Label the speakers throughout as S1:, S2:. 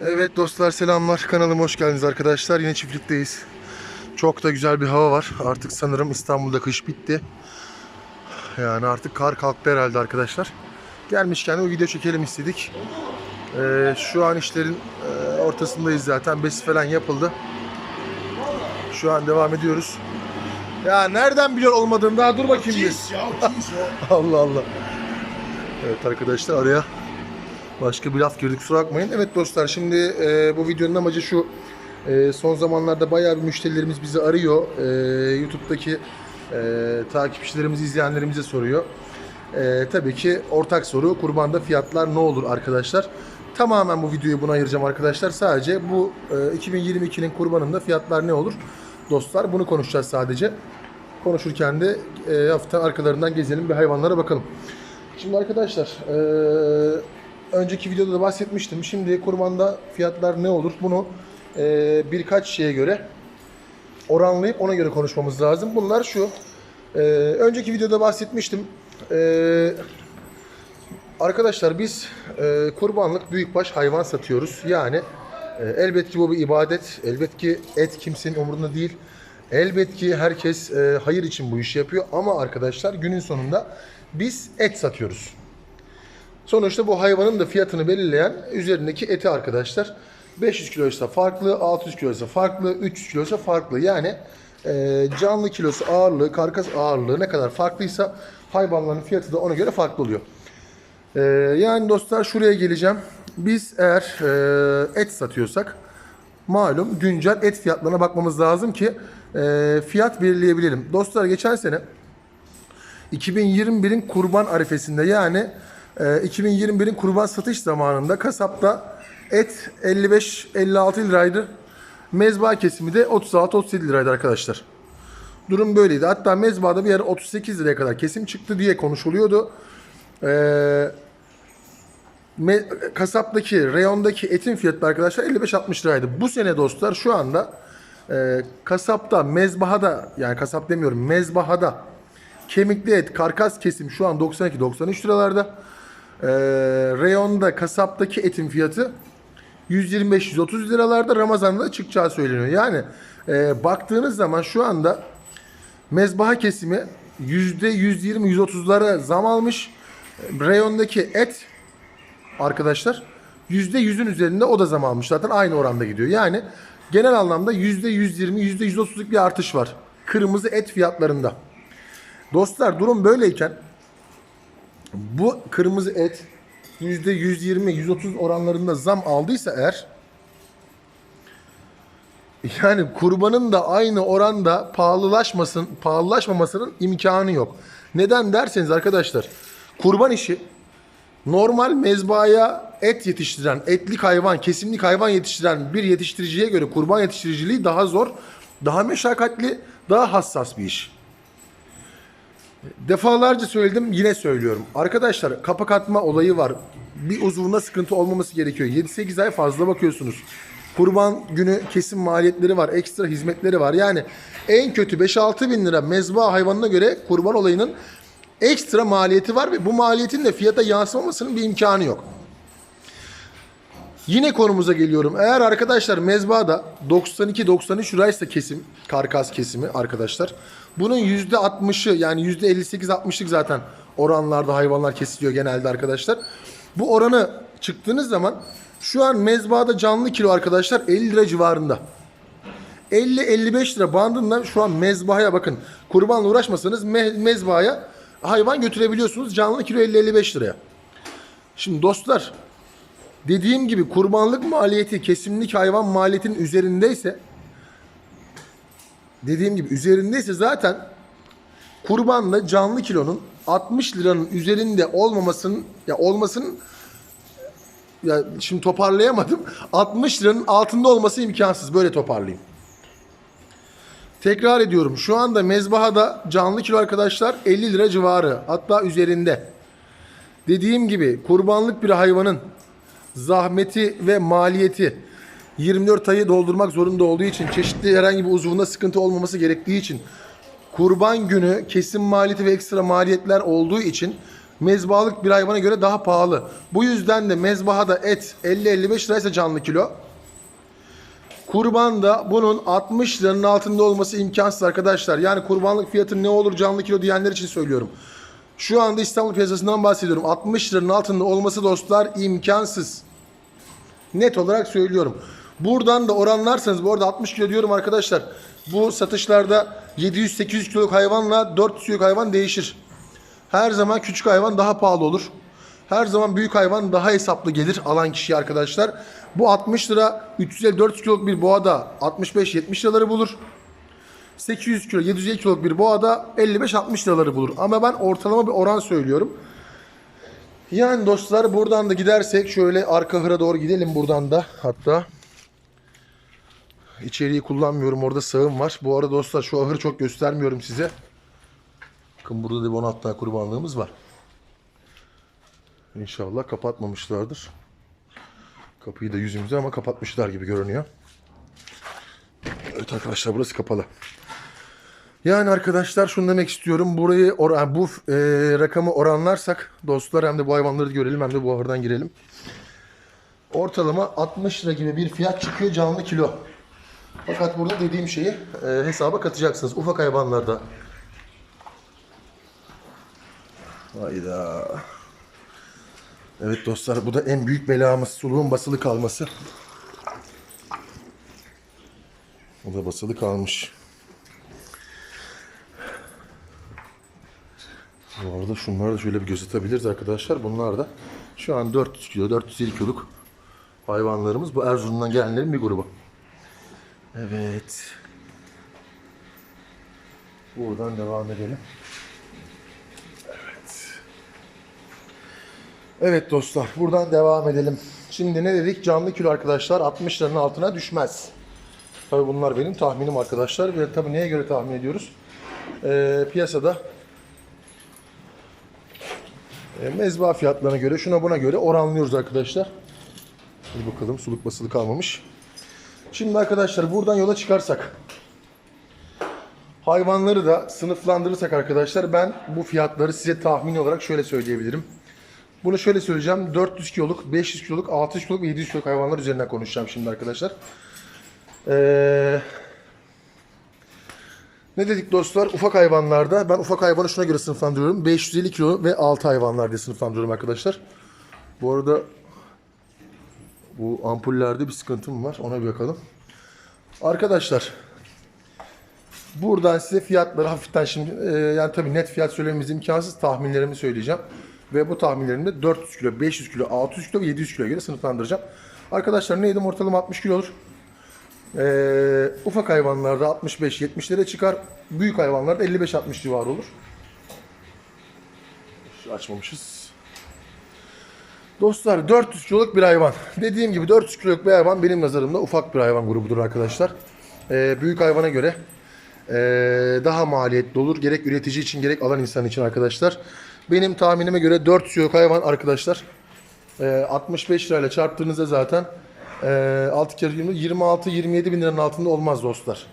S1: Evet dostlar selamlar. Kanalıma hoş geldiniz arkadaşlar. Yine çiftlikteyiz. Çok da güzel bir hava var. Artık sanırım İstanbul'da kış bitti. Yani artık kar kalktı herhalde arkadaşlar. Gelmişken bir video çekelim istedik. Ee, şu an işlerin e, ortasındayız zaten. Besi falan yapıldı. Şu an devam ediyoruz. Ya nereden biliyor olmadığını daha dur bakayım
S2: o.
S1: Allah Allah. Evet arkadaşlar araya başka bir laf girdik kusura bakmayın. Evet dostlar şimdi e, bu videonun amacı şu. E, son zamanlarda bayağı bir müşterilerimiz bizi arıyor. E, YouTube'daki e, takipçilerimiz, izleyenlerimize soruyor. E, tabii ki ortak soru kurbanda fiyatlar ne olur arkadaşlar. Tamamen bu videoyu buna ayıracağım arkadaşlar. Sadece bu e, 2022'nin kurbanında fiyatlar ne olur? Dostlar bunu konuşacağız sadece. Konuşurken de e, hafiften arkalarından gezelim bir hayvanlara bakalım. Şimdi arkadaşlar e, önceki videoda da bahsetmiştim. Şimdi kurbanda fiyatlar ne olur? Bunu e, birkaç şeye göre oranlayıp ona göre konuşmamız lazım. Bunlar şu. E, önceki videoda bahsetmiştim. E, arkadaşlar biz e, kurbanlık büyükbaş hayvan satıyoruz. Yani e, elbet ki bu bir ibadet. Elbet ki et kimsenin umurunda değil. Elbet ki herkes e, hayır için bu işi yapıyor. Ama arkadaşlar günün sonunda biz et satıyoruz. Sonuçta bu hayvanın da fiyatını belirleyen üzerindeki eti arkadaşlar. 500 kiloysa farklı, 600 kiloysa farklı, 300 kiloysa farklı. Yani e, canlı kilosu ağırlığı, karkas ağırlığı ne kadar farklıysa hayvanların fiyatı da ona göre farklı oluyor. E, yani dostlar şuraya geleceğim. Biz eğer e, et satıyorsak malum güncel et fiyatlarına bakmamız lazım ki e, fiyat belirleyebilelim. Dostlar geçen sene 2021'in kurban arifesinde yani 2021'in kurban satış zamanında kasapta et 55-56 liraydı. Mezba kesimi de 36-37 liraydı arkadaşlar. Durum böyleydi. Hatta mezbada bir yer 38 liraya kadar kesim çıktı diye konuşuluyordu. Eee me- kasaptaki, reyondaki etin fiyatı arkadaşlar 55-60 liraydı. Bu sene dostlar şu anda e, kasapta, mezbahada yani kasap demiyorum mezbahada kemikli et, karkas kesim şu an 92-93 liralarda. E, reyonda, kasaptaki etin fiyatı 125-130 liralarda Ramazan'da da çıkacağı söyleniyor. Yani e, baktığınız zaman şu anda mezbaha kesimi %120-130'lara zam almış. Reyondaki et arkadaşlar %100'ün üzerinde o da zam almış. Zaten aynı oranda gidiyor. Yani genel anlamda %120, %130'luk bir artış var. Kırmızı et fiyatlarında. Dostlar durum böyleyken bu kırmızı et %120, 130 oranlarında zam aldıysa eğer yani kurbanın da aynı oranda pahalılaşmasın, pahalılaşmamasının imkanı yok. Neden derseniz arkadaşlar kurban işi normal mezbaya et yetiştiren, etlik hayvan, kesimlik hayvan yetiştiren bir yetiştiriciye göre kurban yetiştiriciliği daha zor, daha meşakkatli, daha hassas bir iş. Defalarca söyledim yine söylüyorum. Arkadaşlar kapak atma olayı var. Bir uzvunda sıkıntı olmaması gerekiyor. 7-8 ay fazla bakıyorsunuz. Kurban günü kesim maliyetleri var. Ekstra hizmetleri var. Yani en kötü 5-6 bin lira mezba hayvanına göre kurban olayının ekstra maliyeti var ve bu maliyetin de fiyata yansımamasının bir imkanı yok. Yine konumuza geliyorum. Eğer arkadaşlar mezbada 92-93 liraysa kesim, karkas kesimi arkadaşlar. Bunun %60'ı yani %58-60'lık zaten oranlarda hayvanlar kesiliyor genelde arkadaşlar. Bu oranı çıktığınız zaman şu an mezbada canlı kilo arkadaşlar 50 lira civarında. 50-55 lira bandında şu an mezbahaya bakın. Kurbanla uğraşmasanız me- mezbahaya hayvan götürebiliyorsunuz. Canlı kilo 50-55 liraya. Şimdi dostlar dediğim gibi kurbanlık maliyeti kesimlik hayvan maliyetinin üzerindeyse dediğim gibi üzerindeyse zaten kurbanla canlı kilonun 60 liranın üzerinde olmamasının ya olmasının ya şimdi toparlayamadım. 60 liranın altında olması imkansız. Böyle toparlayayım. Tekrar ediyorum. Şu anda mezbahada canlı kilo arkadaşlar 50 lira civarı. Hatta üzerinde. Dediğim gibi kurbanlık bir hayvanın zahmeti ve maliyeti 24 ayı doldurmak zorunda olduğu için çeşitli herhangi bir uzvunda sıkıntı olmaması gerektiği için kurban günü kesim maliyeti ve ekstra maliyetler olduğu için mezbahalık bir hayvana göre daha pahalı. Bu yüzden de mezbahada et 50-55 liraysa canlı kilo. Kurbanda bunun 60 liranın altında olması imkansız arkadaşlar. Yani kurbanlık fiyatı ne olur canlı kilo diyenler için söylüyorum. Şu anda İstanbul piyasasından bahsediyorum. 60 liranın altında olması dostlar imkansız. Net olarak söylüyorum. Buradan da oranlarsanız bu arada 60 kilo diyorum arkadaşlar. Bu satışlarda 700-800 kiloluk hayvanla 400 kiloluk hayvan değişir. Her zaman küçük hayvan daha pahalı olur. Her zaman büyük hayvan daha hesaplı gelir alan kişiye arkadaşlar. Bu 60 lira 350-400 kiloluk bir boğada 65-70 liraları bulur. 800 kilo 750 kiloluk bir boğada 55-60 liraları bulur. Ama ben ortalama bir oran söylüyorum. Yani dostlar buradan da gidersek şöyle arka hıra doğru gidelim buradan da hatta. İçeriği kullanmıyorum orada sağım var. Bu arada dostlar şu ahırı çok göstermiyorum size. Bakın burada da bir 10 hatta kurbanlığımız var. İnşallah kapatmamışlardır. Kapıyı da yüzümüze ama kapatmışlar gibi görünüyor. Evet arkadaşlar burası kapalı. Yani arkadaşlar şunu demek istiyorum. Burayı or- bu e, rakamı oranlarsak dostlar hem de bu hayvanları görelim hem de bu ahırdan girelim. Ortalama 60 lira gibi bir fiyat çıkıyor canlı kilo. Fakat burada dediğim şeyi e, hesaba katacaksınız. Ufak hayvanlarda. Hayda. Evet dostlar bu da en büyük belamız. Suluğun basılı kalması. O da basılı kalmış. Bu arada şunları da şöyle bir göz atabiliriz arkadaşlar. Bunlar da şu an 400 kilo, 450 kiloluk hayvanlarımız. Bu Erzurum'dan gelenlerin bir grubu. Evet. Buradan devam edelim. Evet. Evet dostlar buradan devam edelim. Şimdi ne dedik? Canlı kilo arkadaşlar 60 liranın altına düşmez. Tabi bunlar benim tahminim arkadaşlar. Ve tabi neye göre tahmin ediyoruz? Ee, piyasada mezba fiyatlarına göre şuna buna göre oranlıyoruz arkadaşlar. Hadi bakalım suluk basılı kalmamış. Şimdi arkadaşlar buradan yola çıkarsak hayvanları da sınıflandırırsak arkadaşlar ben bu fiyatları size tahmini olarak şöyle söyleyebilirim. Bunu şöyle söyleyeceğim. 400 kiloluk, 500 kiloluk, 600 kiloluk ve 700 kiloluk hayvanlar üzerinden konuşacağım şimdi arkadaşlar. Ee, ne dedik dostlar? Ufak hayvanlarda ben ufak hayvanı şuna göre sınıflandırıyorum. 550 kilo ve 6 hayvanlar diye sınıflandırıyorum arkadaşlar. Bu arada bu ampullerde bir sıkıntım var. Ona bir bakalım. Arkadaşlar buradan size fiyatları hafiften şimdi e, yani tabii net fiyat söylememiz imkansız. Tahminlerimi söyleyeceğim. Ve bu tahminlerimde 400 kilo, 500 kilo, 600 kilo ve 700 kiloya göre sınıflandıracağım. Arkadaşlar neydim ortalama 60 kilo olur. Ee, ufak hayvanlarda 65-70 lira çıkar. Büyük hayvanlarda 55-60 civarı olur. Şu açmamışız. Dostlar 400 kiloluk bir hayvan. Dediğim gibi 400 kiloluk bir hayvan benim nazarımda ufak bir hayvan grubudur arkadaşlar. Ee, büyük hayvana göre ee, daha maliyetli olur. Gerek üretici için gerek alan insan için arkadaşlar. Benim tahminime göre 400 kiloluk hayvan arkadaşlar ee, 65 lirayla çarptığınızda zaten ee, 6 kere 20 26-27 bin liranın altında olmaz dostlar.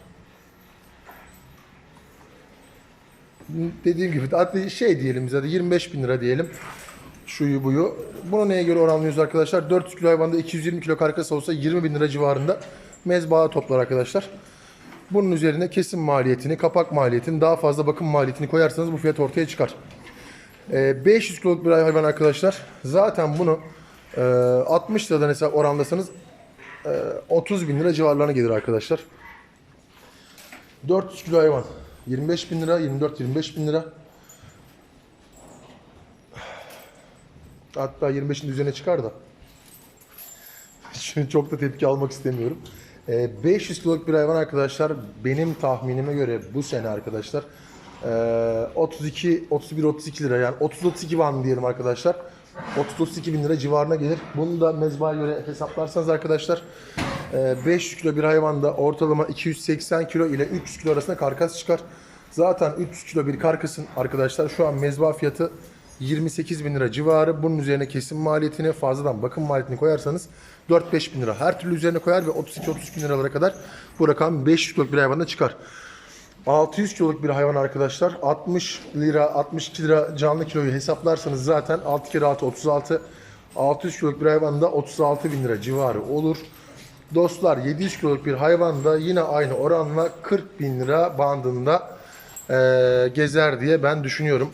S1: Dediğim gibi hatta şey diyelim zaten 25 bin lira diyelim. Şuyu buyu. Bunu neye göre oranlıyoruz arkadaşlar? 400 kilo hayvanda 220 kilo karkas olsa 20 bin lira civarında mezbaha toplar arkadaşlar. Bunun üzerine kesim maliyetini, kapak maliyetini, daha fazla bakım maliyetini koyarsanız bu fiyat ortaya çıkar. Ee, 500 kiloluk bir hayvan arkadaşlar. Zaten bunu e, 60 liradan hesap oranlasanız e, 30 bin lira civarlarına gelir arkadaşlar. 400 kilo hayvan. 25 bin lira, 24-25 bin lira. Hatta 25'in üzerine çıkar da. Şimdi çok da tepki almak istemiyorum. Ee, 500 kiloluk bir hayvan arkadaşlar benim tahminime göre bu sene arkadaşlar ee, 32 31 32 lira yani 30 32 van diyelim arkadaşlar. 30 32 bin lira civarına gelir. Bunu da mezbaya göre hesaplarsanız arkadaşlar ee, 500 kilo bir hayvanda ortalama 280 kilo ile 300 kilo arasında karkas çıkar. Zaten 300 kilo bir karkasın arkadaşlar şu an mezba fiyatı 28 bin lira civarı. Bunun üzerine kesim maliyetini fazladan bakım maliyetini koyarsanız 4-5 bin lira her türlü üzerine koyar ve 32-33 bin liralara kadar bu rakam 500 kiloluk bir hayvanda çıkar. 600 kiloluk bir hayvan arkadaşlar. 60 lira, 62 lira canlı kiloyu hesaplarsanız zaten 6 kere 6 36. 600 kiloluk bir hayvanda 36 bin lira civarı olur. Dostlar 700 kiloluk bir hayvanda yine aynı oranla 40 bin lira bandında eee, gezer diye ben düşünüyorum.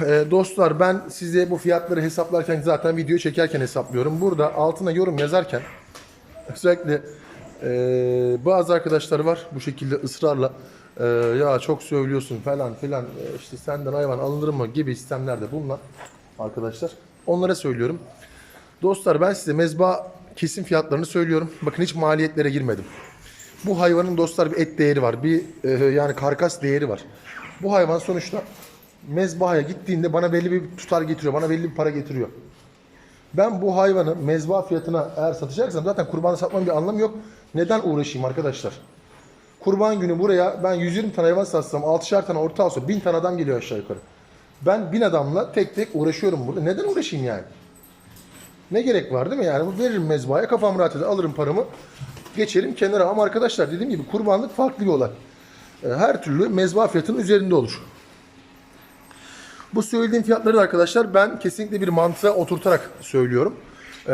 S1: Eee, dostlar ben size bu fiyatları hesaplarken zaten video çekerken hesaplıyorum. Burada altına yorum yazarken özellikle eee, bazı arkadaşlar var bu şekilde ısrarla eee, ya çok söylüyorsun falan filan eee, işte senden hayvan alınır mı gibi sistemlerde bulunan arkadaşlar. Onlara söylüyorum. Dostlar ben size mezba kesim fiyatlarını söylüyorum. Bakın hiç maliyetlere girmedim. Bu hayvanın dostlar bir et değeri var. Bir e, yani karkas değeri var. Bu hayvan sonuçta mezbahaya gittiğinde bana belli bir tutar getiriyor. Bana belli bir para getiriyor. Ben bu hayvanı mezba fiyatına eğer satacaksam zaten kurbanı satmanın bir anlamı yok. Neden uğraşayım arkadaşlar? Kurban günü buraya ben 120 tane hayvan satsam 6'şer tane orta olsa 1000 tane adam geliyor aşağı yukarı. Ben 1000 adamla tek tek uğraşıyorum burada. Neden uğraşayım yani? Ne gerek var değil mi? Yani veririm mezbahaya kafam rahat eder alırım paramı geçerim kenara. Ama arkadaşlar dediğim gibi kurbanlık farklı bir olay. E, Her türlü mezba fiyatının üzerinde olur. Bu söylediğim fiyatları da arkadaşlar ben kesinlikle bir mantığa oturtarak söylüyorum. Ee,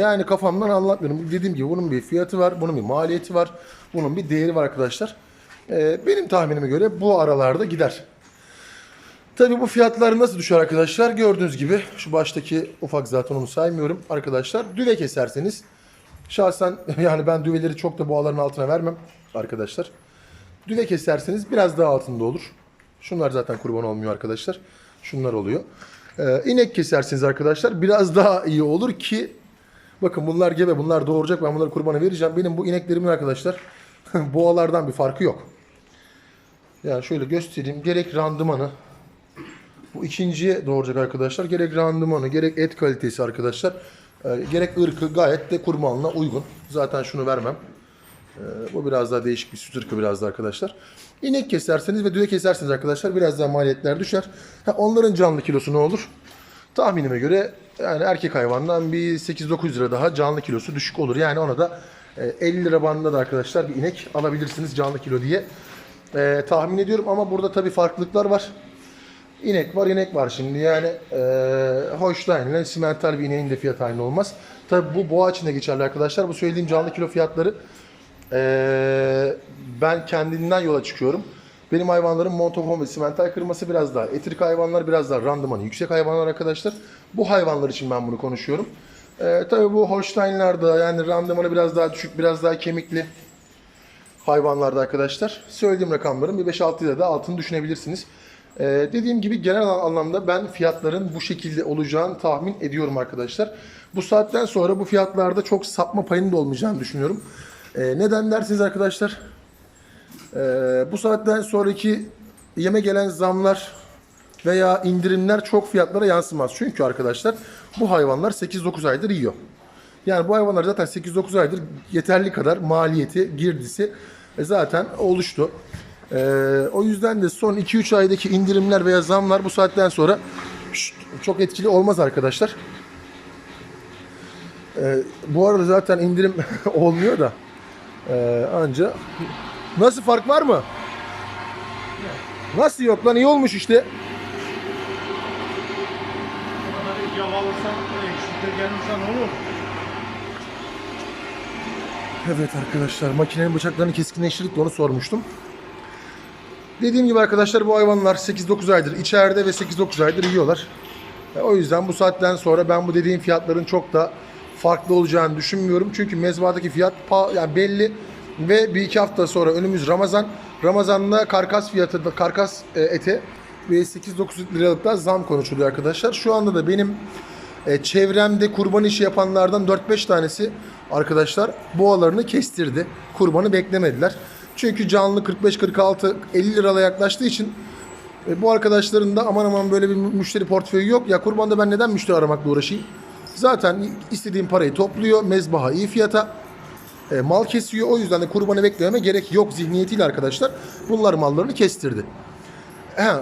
S1: yani kafamdan anlatmıyorum. Dediğim gibi bunun bir fiyatı var, bunun bir maliyeti var, bunun bir değeri var arkadaşlar. Ee, benim tahminime göre bu aralarda gider. Tabii bu fiyatlar nasıl düşer arkadaşlar? Gördüğünüz gibi şu baştaki ufak zaten onu saymıyorum arkadaşlar. Düve keserseniz şahsen yani ben düveleri çok da boğaların altına vermem arkadaşlar. Düve keserseniz biraz daha altında olur. Şunlar zaten kurban olmuyor arkadaşlar. Şunlar oluyor. Ee, inek keserseniz arkadaşlar biraz daha iyi olur ki bakın bunlar gebe bunlar doğuracak ben bunları kurbana vereceğim. Benim bu ineklerimin arkadaşlar boğalardan bir farkı yok. Yani şöyle göstereyim. Gerek randımanı bu ikinciye doğuracak arkadaşlar. Gerek randımanı, gerek et kalitesi arkadaşlar. e, gerek ırkı gayet de kurbanlığına uygun. Zaten şunu vermem. E, bu biraz daha değişik bir süt ırkı biraz da arkadaşlar. İnek keserseniz ve düve keserseniz arkadaşlar biraz daha maliyetler düşer. Ha, onların canlı kilosu ne olur? Tahminime göre yani erkek hayvandan bir 8-9 lira daha canlı kilosu düşük olur. Yani ona da e, 50 lira bandında da arkadaşlar bir inek alabilirsiniz canlı kilo diye e, tahmin ediyorum. Ama burada tabii farklılıklar var. İnek var, inek var şimdi. Yani e, Holstein ile simental bir ineğin de fiyatı aynı olmaz. Tabi bu boğa için de geçerli arkadaşlar. Bu söylediğim canlı kilo fiyatları e, ben kendinden yola çıkıyorum. Benim hayvanlarım montofon ve simental kırması biraz daha. Etrik hayvanlar biraz daha randımanı yüksek hayvanlar arkadaşlar. Bu hayvanlar için ben bunu konuşuyorum. E, tabii bu Holstein'larda yani randımanı biraz daha düşük, biraz daha kemikli hayvanlarda arkadaşlar. Söylediğim rakamların bir 5-6 lira da altını düşünebilirsiniz. Ee, dediğim gibi genel anlamda ben fiyatların bu şekilde olacağını tahmin ediyorum arkadaşlar. Bu saatten sonra bu fiyatlarda çok sapma payının da olmayacağını düşünüyorum. Ee, neden dersiniz arkadaşlar? Ee, bu saatten sonraki yeme gelen zamlar veya indirimler çok fiyatlara yansımaz. Çünkü arkadaşlar bu hayvanlar 8-9 aydır yiyor. Yani bu hayvanlar zaten 8-9 aydır yeterli kadar maliyeti, girdisi e, zaten oluştu. Ee, o yüzden de son 2-3 aydaki indirimler veya zamlar bu saatten sonra şşt, çok etkili olmaz arkadaşlar. Ee, bu arada zaten indirim olmuyor da ee, anca nasıl fark var mı? Nasıl yok lan iyi olmuş işte. Evet arkadaşlar makinenin bıçaklarını keskinleştirdik de onu sormuştum. Dediğim gibi arkadaşlar bu hayvanlar 8-9 aydır içeride ve 8-9 aydır yiyorlar. E, O yüzden bu saatten sonra ben bu dediğim fiyatların çok da farklı olacağını düşünmüyorum. Çünkü mezbadaki fiyat yani belli ve bir iki hafta sonra önümüz Ramazan. Ramazan'da karkas fiyatı, karkas e, ve 8-9 liralıkta zam konuşuluyor arkadaşlar. Şu anda da benim e, çevremde kurban işi yapanlardan 4-5 tanesi arkadaşlar boğalarını kestirdi. Kurbanı beklemediler. Çünkü canlı 45-46 50 liraya yaklaştığı için e, bu arkadaşların da aman aman böyle bir müşteri portföyü yok. Ya kurbanda ben neden müşteri aramakla uğraşayım? Zaten istediğim parayı topluyor. Mezbaha iyi fiyata. E, mal kesiyor. O yüzden de kurbanı beklememe gerek yok zihniyetiyle arkadaşlar. Bunlar mallarını kestirdi. He,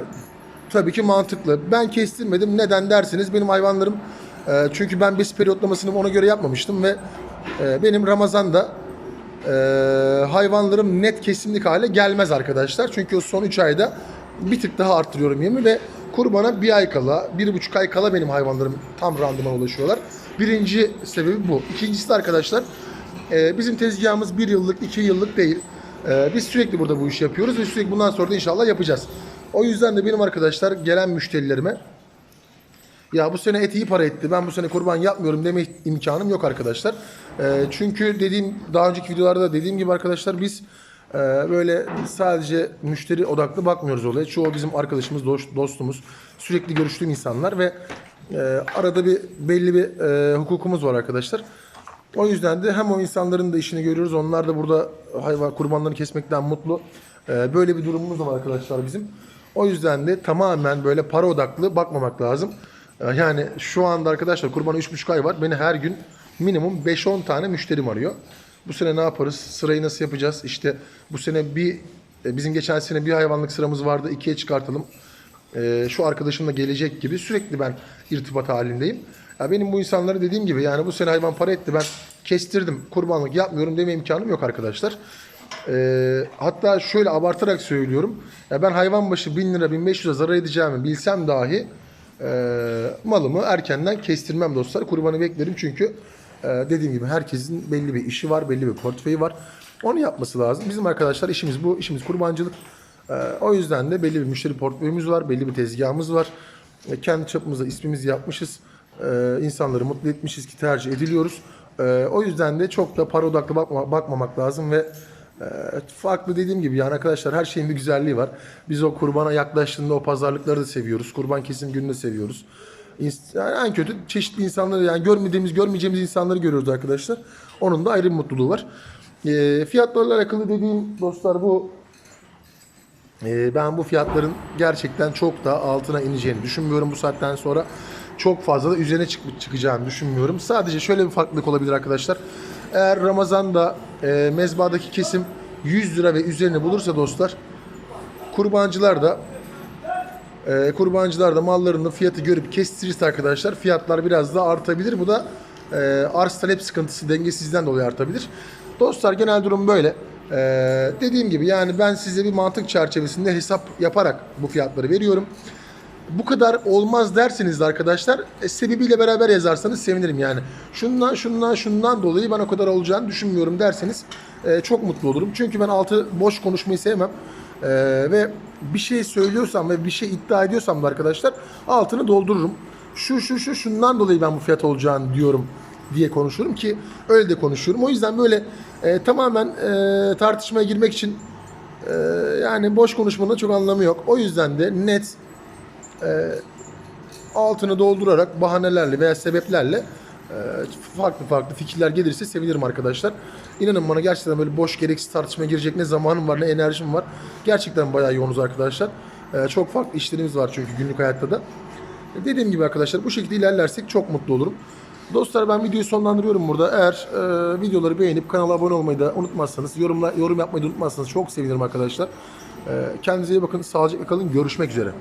S1: tabii ki mantıklı. Ben kestirmedim. Neden dersiniz? Benim hayvanlarım e, çünkü ben bes periyotlamasını ona göre yapmamıştım ve e, benim Ramazan'da e, hayvanlarım net kesimlik hale gelmez arkadaşlar. Çünkü o son 3 ayda bir tık daha arttırıyorum yemi ve kurbana bir ay kala, bir buçuk ay kala benim hayvanlarım tam randımana ulaşıyorlar. Birinci sebebi bu. İkincisi de arkadaşlar e, bizim tezgahımız bir yıllık, iki yıllık değil. E, biz sürekli burada bu işi yapıyoruz ve sürekli bundan sonra da inşallah yapacağız. O yüzden de benim arkadaşlar gelen müşterilerime ya bu sene et iyi para etti. Ben bu sene kurban yapmıyorum deme imkanım yok arkadaşlar. Ee, çünkü dediğim daha önceki videolarda dediğim gibi arkadaşlar biz e, böyle sadece müşteri odaklı bakmıyoruz olaya. Çoğu bizim arkadaşımız, dost- dostumuz, sürekli görüştüğüm insanlar ve e, arada bir belli bir e, hukukumuz var arkadaşlar. O yüzden de hem o insanların da işini görüyoruz. Onlar da burada hayvan kurbanlarını kesmekten mutlu. Ee, böyle bir durumumuz da var arkadaşlar bizim. O yüzden de tamamen böyle para odaklı bakmamak lazım. Ee, yani şu anda arkadaşlar kurbana 3,5 ay var. Beni her gün minimum 5-10 tane müşterim arıyor. Bu sene ne yaparız? Sırayı nasıl yapacağız? İşte bu sene bir e, bizim geçen sene bir hayvanlık sıramız vardı. ikiye çıkartalım. Ee, şu arkadaşımla gelecek gibi sürekli ben irtibat halindeyim. Ya benim bu insanlara dediğim gibi yani bu sene hayvan para etti ben kestirdim kurbanlık yapmıyorum deme imkanım yok arkadaşlar. Ee, hatta şöyle abartarak söylüyorum. Ya ben hayvan başı 1000 lira 1500 lira zarar edeceğimi bilsem dahi e, malımı erkenden kestirmem dostlar. Kurbanı beklerim çünkü e, dediğim gibi herkesin belli bir işi var, belli bir portföyü var. Onu yapması lazım. Bizim arkadaşlar işimiz bu, işimiz kurbancılık. Ee, o yüzden de belli bir müşteri portföyümüz var, belli bir tezgahımız var. E, kendi çapımızda ismimizi yapmışız. Ee, insanları mutlu etmişiz ki tercih ediliyoruz. Ee, o yüzden de çok da para odaklı bakma- bakmamak lazım ve e, farklı dediğim gibi yani arkadaşlar her şeyin bir güzelliği var. Biz o kurbana yaklaştığında o pazarlıkları da seviyoruz. Kurban kesim gününü de seviyoruz. Yani en kötü çeşitli insanları yani görmediğimiz, görmeyeceğimiz insanları görüyoruz arkadaşlar. Onun da ayrı bir mutluluğu var. Ee, fiyatlarla alakalı dediğim dostlar bu ee, ben bu fiyatların gerçekten çok da altına ineceğini düşünmüyorum bu saatten sonra. Çok fazla da üzerine çık- çıkacağını düşünmüyorum. Sadece şöyle bir farklılık olabilir arkadaşlar. Eğer Ramazan'da e, mezbadaki kesim 100 lira ve üzerine bulursa dostlar kurbancılar da e, kurbancılar da mallarının fiyatı görüp kestirirse arkadaşlar fiyatlar biraz daha artabilir. Bu da e, arz talep sıkıntısı dengesizden dolayı artabilir. Dostlar genel durum böyle. E, dediğim gibi yani ben size bir mantık çerçevesinde hesap yaparak bu fiyatları veriyorum. Bu kadar olmaz derseniz de arkadaşlar e, sebebiyle beraber yazarsanız sevinirim yani. Şundan şundan şundan dolayı ben o kadar olacağını düşünmüyorum derseniz e, çok mutlu olurum. Çünkü ben altı boş konuşmayı sevmem. E, ve bir şey söylüyorsam ve bir şey iddia ediyorsam da arkadaşlar altını doldururum. Şu şu şu şundan dolayı ben bu fiyat olacağını diyorum diye konuşurum ki öyle de konuşuyorum. O yüzden böyle e, tamamen e, tartışmaya girmek için e, yani boş konuşmanın çok anlamı yok. O yüzden de net altını doldurarak bahanelerle veya sebeplerle e, farklı farklı fikirler gelirse sevinirim arkadaşlar. İnanın bana gerçekten böyle boş gereksiz tartışmaya girecek ne zamanım var ne enerjim var. Gerçekten bayağı yoğunuz arkadaşlar. E, Çok farklı işlerimiz var çünkü günlük hayatta da. Dediğim gibi arkadaşlar bu şekilde ilerlersek çok mutlu olurum. Dostlar ben videoyu sonlandırıyorum burada. Eğer e, videoları beğenip kanala abone olmayı da unutmazsanız, yorumla, yorum yapmayı da unutmazsanız çok sevinirim arkadaşlar. E, kendinize iyi bakın, sağlıcakla kalın. Görüşmek üzere.